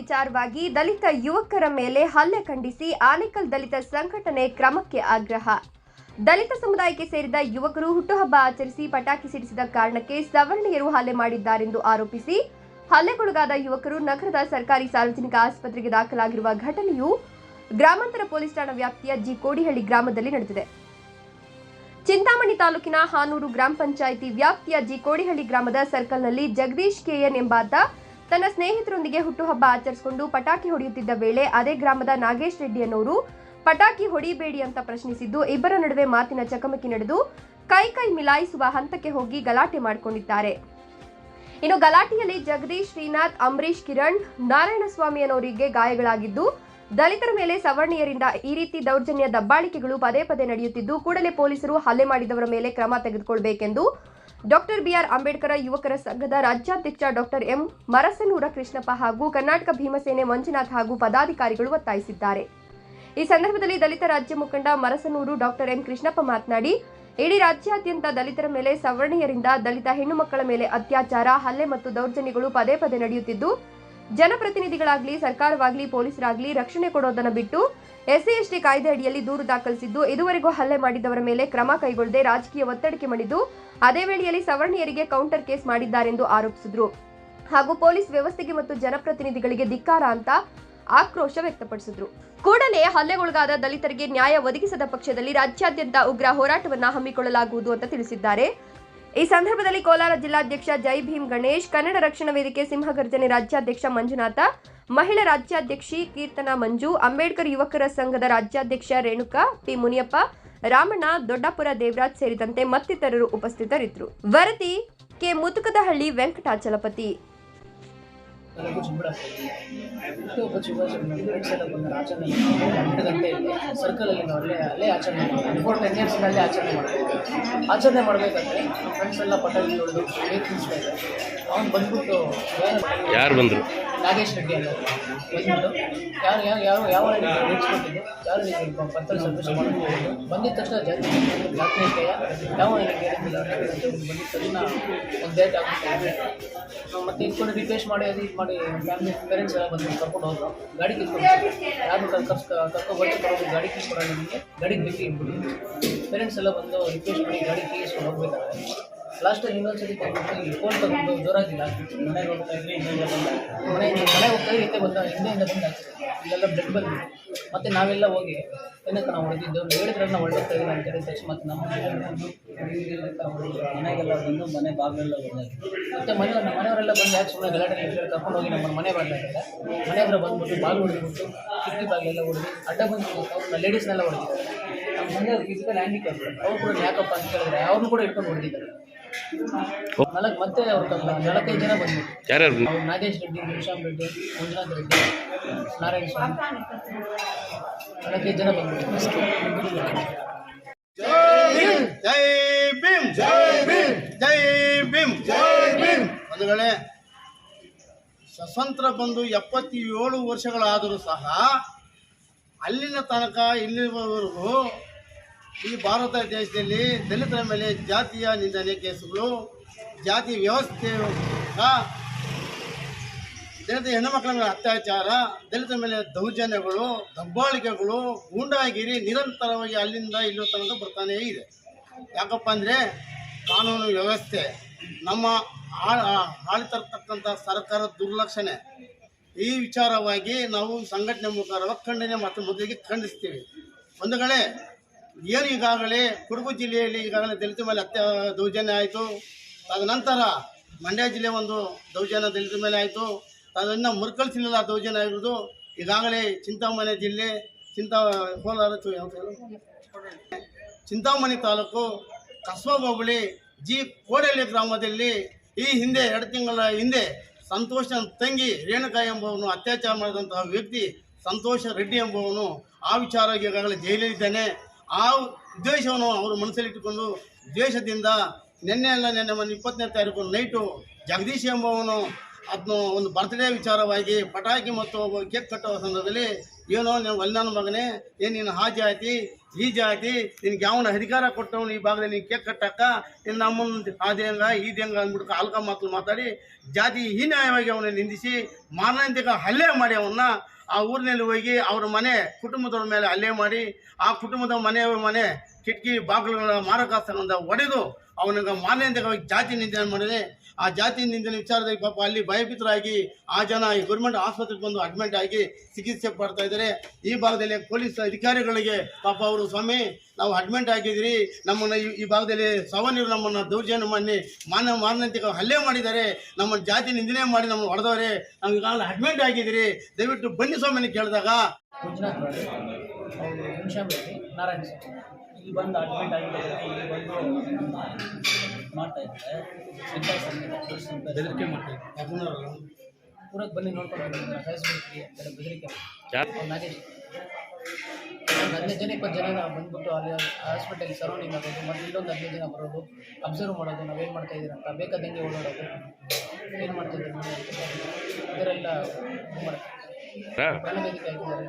ವಿಚಾರವಾಗಿ ದಲಿತ ಯುವಕರ ಮೇಲೆ ಹಲ್ಲೆ ಖಂಡಿಸಿ ಆನೇಕಲ್ ದಲಿತ ಸಂಘಟನೆ ಕ್ರಮಕ್ಕೆ ಆಗ್ರಹ. ದಲಿತ ಸಮುದಾಯಕ್ಕೆ ಸೇರಿದ ಯುವಕರು ಹುಟ್ಟುಹಬ್ಬ ಆಚರಿಸಿ ಪಟಾಕಿ ಸಿಡಿಸಿದ ಕಾರಣಕ್ಕೆ ಸವರ್ಣೀಯರು ಹಲ್ಲೆ ಮಾಡಿದ್ದಾರೆಂದು ಆರೋಪಿಸಿ, ಹಲ್ಲೆಗೊಳಗಾದ ಯುವಕರು ನಗರದ ಸರ್ಕಾರಿ ಸಾರ್ವಜನಿಕ ಆಸ್ಪತ್ರೆಗೆ ದಾಖಲಾಗಿರುವ ಘಟನೆಯು ಗ್ರಾಮಾಂತರ ಪೊಲೀಸ್ ಠಾಣಾ ವ್ಯಾಪ್ತಿಯ ಜಿ ಕೋಡಿಹಳ್ಳಿ ಗ್ರಾಮದಲ್ಲಿ ನಡೆದಿದೆ. ಚಿಂತಾಮಣಿ ತಾಲೂಕಿನ ಹಾನೂರು ಗ್ರಾಮ ಪಂಚಾಯಿತಿ ವ್ಯಾಪ್ತಿಯ ಜಿ ಕೋಡಿಹಳ್ಳಿ ಗ್ರಾಮದ ಸರ್ಕಲ್ನಲ್ಲಿ ಜಗದೀಶ್ ಕೆಎನ್ ಎಂಬಾತ ತನ್ನ ಸ್ನೇಹಿತರೊಂದಿಗೆ ಹುಟ್ಟುಹಬ್ಬ ಆಚರಿಸಿಕೊಂಡು ಪಟಾಕಿ ಹೊಡೆಯುತ್ತಿದ್ದ ವೇಳೆ ಅದೇ ಗ್ರಾಮದ ನಾಗೇಶ್ ರೆಡ್ಡಿ ಅನ್ನೋರು ಪಟಾಕಿ ಹೊಡಿಬೇಡಿ ಅಂತ ಪ್ರಶ್ನಿಸಿದ್ದು, ಇಬ್ಬರ ನಡುವೆ ಮಾತಿನ ಚಕಮಕಿ ನಡೆದು ಕೈ ಕೈ ಮಿಲಾಯಿಸುವ ಹಂತಕ್ಕೆ ಹೋಗಿ ಗಲಾಟೆ ಮಾಡಿಕೊಂಡಿದ್ದಾರೆ. ಇನ್ನು ಗಲಾಟೆಯಲ್ಲಿ ಜಗದೀಶ್ ಶ್ರೀನಾಥ್, ಅಂಬರೀಶ್ ಕಿರಣ್, ನಾರಾಯಣಸ್ವಾಮಿ ಅನ್ನೋರಿಗೆ ಗಾಯಗಳಾಗಿದ್ದು, ದಲಿತರ ಮೇಲೆ ಸವರ್ಣೀಯರಿಂದ ಈ ರೀತಿ ದೌರ್ಜನ್ಯ ದಬ್ಬಾಳಿಕೆಗಳು ಪದೇ ಪದೇ ನಡೆಯುತ್ತಿದ್ದು, ಕೂಡಲೇ ಪೊಲೀಸರು ಹಲ್ಲೆ ಮಾಡಿದವರ ಮೇಲೆ ಕ್ರಮ ತೆಗೆದುಕೊಳ್ಳಬೇಕೆಂದು ಡಾಕ್ಟರ್ ಬಿಆರ್ ಅಂಬೇಡ್ಕರ್ ಯುವಕರ ಸಂಘದ ರಾಜ್ಯಾಧ್ಯಕ್ಷ ಡಾಕ್ಟರ್ ಎಂ ಮರಸನೂರ ಕೃಷ್ಣಪ್ಪ ಹಾಗೂ ಕರ್ನಾಟಕ ಭೀಮಸೇನೆ ಮಂಜುನಾಥ್ ಹಾಗೂ ಪದಾಧಿಕಾರಿಗಳು ಒತ್ತಾಯಿಸಿದ್ದಾರೆ. ಈ ಸಂದರ್ಭದಲ್ಲಿ ದಲಿತ ರಾಜ್ಯ ಮುಖಂಡ ಮರಸನೂರು ಡಾಕ್ಟರ್ ಎಂ ಕೃಷ್ಣಪ್ಪ ಮಾತನಾಡಿ, ಇಡೀ ರಾಜ್ಯಾದ್ಯಂತ ದಲಿತರ ಮೇಲೆ ಸವರ್ಣೀಯರಿಂದ ದಲಿತ ಹೆಣ್ಣು ಮಕ್ಕಳ ಮೇಲೆ ಅತ್ಯಾಚಾರ, ಹಲ್ಲೆ ಮತ್ತು ದೌರ್ಜನ್ಯಗಳು ಪದೇ ಪದೇ ನಡೆಯುತ್ತಿದ್ದು ಜನಪ್ರತಿನಿಧಿಗಳಾಗ್ಲಿ, ಸರ್ಕಾರವಾಗ್ಲಿ, ಪೊಲೀಸರಾಗ್ಲಿ ರಕ್ಷಣೆ ಕೊಡೋದನ್ನ ಬಿಟ್ಟು ಎಸ್ಸಿ ಎಸ್ಟಿ ಕಾಯ್ದೆ ಅಡಿಯಲ್ಲಿ ದೂರು ದಾಖಲಿಸಿದ್ದು, ಇದುವರೆಗೂ ಹಲ್ಲೆ ಮಾಡಿದವರ ಮೇಲೆ ಕ್ರಮ ಕೈಗೊಳ್ಳದೆ ರಾಜಕೀಯ ಒತ್ತಡಕ್ಕೆ ಮಾಡಿದ್ದು ಅದೇ ವೇಳೆಯಲ್ಲಿ ಸವರ್ಣೀಯರಿಗೆ ಕೌಂಟರ್ ಕೇಸ್ ಮಾಡಿದ್ದಾರೆಂದು ಆರೋಪಿಸಿದ್ರು. ಹಾಗೂ ಪೊಲೀಸ್ ವ್ಯವಸ್ಥೆಗೆ ಮತ್ತು ಜನಪ್ರತಿನಿಧಿಗಳಿಗೆ ಧಿಕ್ಕಾರ ಅಂತ ಆಕ್ರೋಶ ವ್ಯಕ್ತಪಡಿಸಿದ್ರು. ಕೂಡಲೇ ಹಲ್ಲೆಗೊಳಗಾದ ದಲಿತರಿಗೆ ನ್ಯಾಯ ಒದಗಿಸದ ಪಕ್ಷದಲ್ಲಿ ರಾಜ್ಯಾದ್ಯಂತ ಉಗ್ರ ಹೋರಾಟವನ್ನು ಹಮ್ಮಿಕೊಳ್ಳಲಾಗುವುದು ಅಂತ ತಿಳಿಸಿದ್ದಾರೆ. ಈ ಸಂದರ್ಭದಲ್ಲಿ ಕೋಲಾರ ಜಿಲ್ಲಾಧ್ಯಕ್ಷ ಜೈ ಭೀಮ್ ಗಣೇಶ್, ಕನ್ನಡ ರಕ್ಷಣಾ ವೇದಿಕೆ ಸಿಂಹಗರ್ಜನೆ ರಾಜ್ಯಾಧ್ಯಕ್ಷ ಮಂಜುನಾಥ, ಮಹಿಳಾ ರಾಜ್ಯಾಧ್ಯಕ್ಷಿ ಕೀರ್ತನಾ ಮಂಜು, ಅಂಬೇಡ್ಕರ್ ಯುವಕರ ಸಂಘದ ರಾಜ್ಯಾಧ್ಯಕ್ಷ ರೇಣುಕಾ ಪಿ ಮುನಿಯಪ್ಪ, ರಾಮಣ್ಣ ದೊಡ್ಡಪುರ ದೇವರಾಜ್ ಸೇರಿದಂತೆ ಮತ್ತಿತರರು ಉಪಸ್ಥಿತರಿದ್ದರು. ವರದಿ ಕೆ ಮುತುಕದಹಳ್ಳಿ ವೆಂಕಟಾಚಲಪತಿ. ಎಲ್ಲರಿಗೂ ಚಿಂಬಡ ಹುಟ್ಟುಹಬ್ಬ ಶುಭಾಶಯಗಳು ಫ್ರೆಂಡ್ಸ್ ಎಲ್ಲ ಒಂದು ಆಚರಣೆ ಎಂಟು ಗಂಟೆಯಲ್ಲಿ ಸರ್ಕಲಲ್ಲಿ ನಾವು ಅಲ್ಲೇ ಅಲ್ಲೇ ಆಚರಣೆ ಮಾಡ್ತೀವಿ. ಫೋರ್ ಟೆನ್ ಇಯರ್ಸ್ ಅಲ್ಲೇ ಆಚರಣೆ ಮಾಡ್ತೀವಿ. ಆಚರಣೆ ಮಾಡಬೇಕಂದ್ರೆ ನಮ್ಮ ಫ್ರೆಂಡ್ಸ್ ಎಲ್ಲ ಪಟಾಕಿ ಹೊಡೆದು ತಿನ್ನಿಸ್ಬೇಕು ಅವ್ನು ಬಂದ್ಬಿಟ್ಟು ಯಾರು ಬಂದರು? ನಾಗೇಶ್ ರೆಡ್ಡಿ ಅಂತ ಬಂದ್ಬಿಟ್ಟು, ಯಾರು ಯಾರು ಯಾವ ಯಾವ ನಿಲ್ಸ್ಕೊಟ್ಟಿದ್ದು ಯಾರು ಪತ್ರ ಸಂತೋಷ ಮಾಡ್ಕೊಂಡು ಬಂದಿದ್ದ ತಕ್ಷಣ ಜಾತಿ ಜಾತಿ ಇದೆಯಾ? ಯಾವ ಬಂದಿದ್ದ ತಕ್ಷಣ ಒಂದು ಡೇಟ್ ಆಗುತ್ತೆ. ಮತ್ತೆ ಇಟ್ಕೊಂಡು ರಿಕ್ವೆಸ್ಟ್ ಮಾಡಿ, ಅದು ಇದು ಮಾಡಿ ಫ್ಯಾಮಿಲಿ ಪೇರೆಂಟ್ಸ್ ಎಲ್ಲ ಬಂದು ಕರ್ಕೊಂಡು ಹೋದ್ರು. ಗಾಡಿ ಕಿತ್ಕೊಂಡು ಯಾರು ಕರ್ಸ್ ಕರ್ಕೊಂಡು ಬರ್ತಿ ಬರೋದು ಗಾಡಿ ಕಿತ್ಕೊಡೋ ನಿಮಗೆ ಗಾಡಿಗೆ ಬಿಟ್ಟು ಇಟ್ಬಿಡಿ ಪೇರೆಂಟ್ಸ್ ಎಲ್ಲ ಬಂದು ರಿಕ್ವೆಸ್ಟ್ ಮಾಡಿ ಗಾಡಿ ಕೀಸ್ಕೊಂಡು ಹೋಗ್ಬೇಕಾದ್ರೆ. ಲಾಸ್ಟ್ ಟೈಮ್ ಇನ್ನೊಂದ್ಸತಿ ಇಟ್ಕೊಂಡು ತಗೊಂಡು ಜೋರಾಗಿಲ್ಲ. ಮನೆಗೆ ಹೋಗ್ತಾ ಇದ್ರಿ ಹಿಂದೆ ಮನೆ ಮನೆಗೆ ಹೋಗ್ತಾ ಇದ್ರೆ ಹಿಂದೆ ಬಂದ ಹಿಂದೆಯಿಂದ ಬಂದು ಇಲ್ಲೆಲ್ಲ ಬ್ಲಡ್ ಬಂದ್ವಿ ಮತ್ತೆ ನಾವೆಲ್ಲ ಹೋಗಿ, ಏನಕ್ಕೆ ನಾವು ಹೊಡೆದಿದ್ದು? ಹೇಳಿದ್ರೆ ನಾವು ಹೊಡೆಯೋಗ್ತಾ ಇದ್ದೀವಿ ಅಂತ ಹೇಳಿದ ತಕ್ಷಣ ಮತ್ತೆ ನಮ್ಮ ಮನೆಗೆಲ್ಲ ಬಂದು ಮನೆ ಬಾಗಿಲೆಲ್ಲ ಹೊಡೆದಾಗಿ ಮತ್ತೆ ಮನೆ ಮನೆಯವರೆಲ್ಲ ಬಂದು ಯಾಕೆ ಸುಮ್ಮನೆ ಗಲಾಟೆ ಕರ್ಕೊಂಡು ಹೋಗಿ ನಮ್ಮ ಮನೆ ಬಾಗಿಲಾಗಿಲ್ಲ ಮನೆ ಹತ್ರ ಬಂದ್ಬಿಟ್ಟು ಬಾಗಿಲು ಹೊಡೆದ್ಬಿಟ್ಟು ಚಿಕ್ಕ ಬಾಗಿಲೆಲ್ಲ ಹೊಡೆದು ಅಡ್ಡ ಬಂದು ಅವ್ರನ್ನ ಲೇಡೀಸ್ನೆಲ್ಲ ಹೊಡೆದಿದ್ದಾರೆ. ನಮ್ಮ ಮನೆಯವ್ರು ಫಿಸಿಕಲ್ ಹ್ಯಾಂಡಿಕ್ಯಾಪ್ ಅವ್ರು ಕೂಡ ಯಾಕಪ್ಪ ಅಂತ ಕೇಳಿದ್ರೆ ಅವ್ರನ್ನೂ ಕೂಡ ಇಟ್ಕೊಂಡು ಹೊಡೆದಿದ್ದಾರೆ. ನಾಲ್ಕು ಮತ್ತೆ ನಾಲ್ಕೈದು ಜನ ಯಾರ್ಯಾರು? ನಾಗೇಶ್ ರೆಡ್ಡಿ ನಿಮಿಷಾಮ್ ರೆಡ್ಡಿ ಮಂಜುನಾಥ್ ರೆಡ್ಡಿ ನಾರಾಯಣ ಸ್ವಾಮಿ. ನಾಲ್ಕೈದು ಜನ ಜೈ ಭೀಮ್ ಜೈ ಭೀಮ್ ಜೈ ಭೀಮ್ ಜೈ ಭೀಮ್. ಬಂಧುಗಳೇ ಸ್ವತಂತ್ರ ಬಂದು ಎಪ್ಪತ್ತೇಳು ವರ್ಷಗಳಾದರೂ ಸಹ ಅಲ್ಲಿನ ತನಕ ಇಲ್ಲಿವರೆಗೂ ಈ ಭಾರತ ದೇಶದಲ್ಲಿ ದಲಿತರ ಮೇಲೆ ಜಾತಿಯ ನಿಂದನೆ ಕೇಸುಗಳು, ಜಾತಿ ವ್ಯವಸ್ಥೆ ದಲಿತ ಹೆಣ್ಣುಮಕ್ಕಳ ಮೇಲೆ ಅತ್ಯಾಚಾರ, ದಲಿತರ ಮೇಲೆ ದೌರ್ಜನ್ಯಗಳು, ದಬ್ಬಾಳಿಕೆಗಳು, ಗೂಂಡಾಗಿರಿ ನಿರಂತರವಾಗಿ ಅಲ್ಲಿಂದ ಇಲ್ಲೋ ತನಕ ಬರ್ತಾನೆ ಇದೆ. ಯಾಕಪ್ಪ ಅಂದರೆ ಕಾನೂನು ವ್ಯವಸ್ಥೆ, ನಮ್ಮ ಆಳ್ತರ್ತಕ್ಕಂಥ ಸರ್ಕಾರದ ಸರ್ಕಾರ ದುರ್ಲಕ್ಷಣೆ. ಈ ವಿಚಾರವಾಗಿ ನಾವು ಸಂಘಟನೆ ಮುಖಾಂತರ ಖಂಡನೆ ಮತ್ತು ಮೊದಲಿಗೆ ಖಂಡಿಸ್ತೀವಿ. ಒಂದುಗಳೇ ಏನು ಈಗಾಗಲೇ ಕೊಡಗು ಜಿಲ್ಲೆಯಲ್ಲಿ ಈಗಾಗಲೇ ದಲಿತ ಮೇಲೆ ಅತ್ಯ ದೌರ್ಜನ್ಯ ಆಯಿತು. ತದನಂತರ ಮಂಡ್ಯ ಜಿಲ್ಲೆ ಒಂದು ದೌರ್ಜನ್ಯ ದಲಿತ ಮೇಲೆ ಆಯಿತು. ಅದನ್ನು ಮುರ್ಕಲ್ ಜಿಲ್ಲೆಲ್ಲ ದೌರ್ಜನ್ಯ ಆಗಿರೋದು ಈಗಾಗಲೇ ಚಿಂತಾಮಣಿ ಜಿಲ್ಲೆ, ಚಿಂತಾ, ಕೋಲಾರ ಚಿಂತಾಮಣಿ ತಾಲೂಕು ಕಸ್ಬಾ ಹೋಬಳಿ ಜಿ ಕೋಡಹಳ್ಳಿ ಗ್ರಾಮದಲ್ಲಿ ಈ ಹಿಂದೆ ಎರಡು ತಿಂಗಳ ಹಿಂದೆ ಸಂತೋಷ ತಂಗಿ ರೇಣುಕಾ ಎಂಬುವನು ಅತ್ಯಾಚಾರ ಮಾಡಿದಂತಹ ವ್ಯಕ್ತಿ ಸಂತೋಷ ರೆಡ್ಡಿ ಎಂಬುವನು ಆ ವಿಚಾರ ಈಗಾಗಲೇ ಜೈಲಲ್ಲಿದ್ದಾನೆ. ಆ ಉದ್ದೇಶವನ್ನು ಅವರು ಮನಸ್ಸಲ್ಲಿಟ್ಟುಕೊಂಡು ದ್ವೇಷದಿಂದ ನಿನ್ನೆ ಅಲ್ಲ ನಿನ್ನೆ ಒಂದು ಇಪ್ಪತ್ತನೇ ತಾರೀಕು ನೈಟು ಜಗದೀಶ್ ಎಂಬವನು ಅದನ್ನು ಒಂದು ಬರ್ತ್ಡೇ ವಿಚಾರವಾಗಿ ಪಟಾಕಿ ಮತ್ತು ಕೇಕ್ ಕಟ್ಟುವ ಸಂದರ್ಭದಲ್ಲಿ ಏನೋ ನೀವು ನನ್ನ ಮಗನೇ ಏನು ನೀನು ಆ ಜಾತಿ ಈ ಜಾತಿ ನಿನ್ಗೆ ಯಾವನ ಅಧಿಕಾರ ಕೊಟ್ಟವನು ಈ ಭಾಗದಲ್ಲಿ ನೀನು ಕೇಕ್ ಕಟ್ಟಕ್ಕ ನಿನ್ನ ಅಮ್ಮನ ಅದೇಂಗ ಈದ್ಯಂಗ ಅಂದ್ಬಿಟ್ಟು ಅಲ್ಕ ಮಾತು ಮಾತಾಡಿ, ಜಾತಿ ಹೀನಾಯವಾಗಿ ಅವನ ನಿಂದಿಸಿ, ಮಾರಣಾಂತಿಕ ಹಲ್ಲೆ ಮಾಡಿ ಅವನ್ನ, ಆ ಊರಿನಲ್ಲಿ ಹೋಗಿ ಅವ್ರ ಮನೆ ಕುಟುಂಬದವ್ರ ಮೇಲೆ ಹಲ್ಲೆ ಮಾಡಿ, ಆ ಕುಟುಂಬದ ಮನೆಯವ್ರ ಮನೆ ಕಿಟಕಿ ಬಾಗಿಲುಗಳ ಮಾರಕಾಸ್ತ್ರಗಳಿಂದ ಒಡೆದು ಅವನಿಗೆ ಮಾನ್ಯತೆಗಾಗಿ ಜಾತಿ ನಿಂದನೆ ಮಾಡಿದೆ. ಆ ಜಾತಿ ನಿಂದನೆ ವಿಚಾರದಲ್ಲಿ ಪಾಪ ಅಲ್ಲಿ ಭಯಭೀತರಾಗಿ ಆ ಜನ ಈ ಗೌರ್ಮೆಂಟ್ ಆಸ್ಪತ್ರೆಗೆ ಬಂದು ಅಡ್ಮಿಟ್ ಆಗಿ ಚಿಕಿತ್ಸೆ ಪಡ್ತಾ ಇದ್ದಾರೆ. ಈ ಭಾಗದಲ್ಲಿ ಪೊಲೀಸ್ ಅಧಿಕಾರಿಗಳಿಗೆ ಪಾಪ ಅವರು, ಸ್ವಾಮಿ, ನಾವು ಅಡ್ಮಿಟ್ ಆಗಿದ್ರಿ ನಮ್ಮನ್ನು ಈ- ಭಾಗದಲ್ಲಿ ಸವನೀರು ನಮ್ಮನ್ನು ದೌರ್ಜನ್ಯ ಮಾಡಿ ಮಾನ ಮಾನ್ಯತೆ ಹಲ್ಲೆ ಮಾಡಿದ್ದಾರೆ. ನಮ್ಮ ಜಾತಿ ನಿಂದನೆ ಮಾಡಿ ನಮ್ಮನ್ನು ಹೊಡೆದವ್ರೆ. ನಾವು ಈಗಾಗಲೇ ಅಡ್ಮಿಟ್ ಆಗಿದ್ದೀರಿ. ದಯವಿಟ್ಟು ಬನ್ನಿ ಸ್ವಾಮಿನ ಕೇಳಿದಾಗ ನಾರಾಯಣ ಇಲ್ಲಿ ಬಂದು ಅಡ್ಮಿಟ್ ಆಗಿದ್ದಾರೆ ಇಲ್ಲಿ ಬಂದು ಮಾಡ್ತಾ ಇದ್ದಾರೆ. ಬೆದರಿಕೆ ಮಾಡ್ತಾ ಪೂರಕ್ಕೆ ಬನ್ನಿ ನೋಡ್ಕೊಂಡು ಹೋಗಿ ಕಳಿಸ್ಬಿಡ್ತೀವಿ ಅಂತೆಲ್ಲ ಬೆದರಿಕೆ ನಾಗೇಶ್. ಹದಿನೈದು ಜನ ಇಪ್ಪತ್ತು ಜನ ಬಂದ್ಬಿಟ್ಟು ಅಲ್ಲಿ ಹಾಸ್ಪಿಟಲ್ ಸರೌಂಡಿಂಗ್ ಆಗೋದು ಮತ್ತು ಇಲ್ಲೊಂದು ಹದಿನೈದು ಜನ ಬರೋದು ಅಬ್ಸರ್ವ್ ಮಾಡೋದು ನಾವೇನು ಮಾಡ್ತಾ ಇದ್ದೀರಂತ ಅಂತ ಬೇಕಾದಂಗೆ ಓಡಾಡೋದು. ಏನು ಮಾಡ್ತಾ ಇದ್ದೀರಾ ಇದರೆಲ್ಲ ಇದು ಮಾಡ್ತಾರೆ ಪ್ರಾಣವೇದಿಕೆ ಆಗಿದ್ದಾರೆ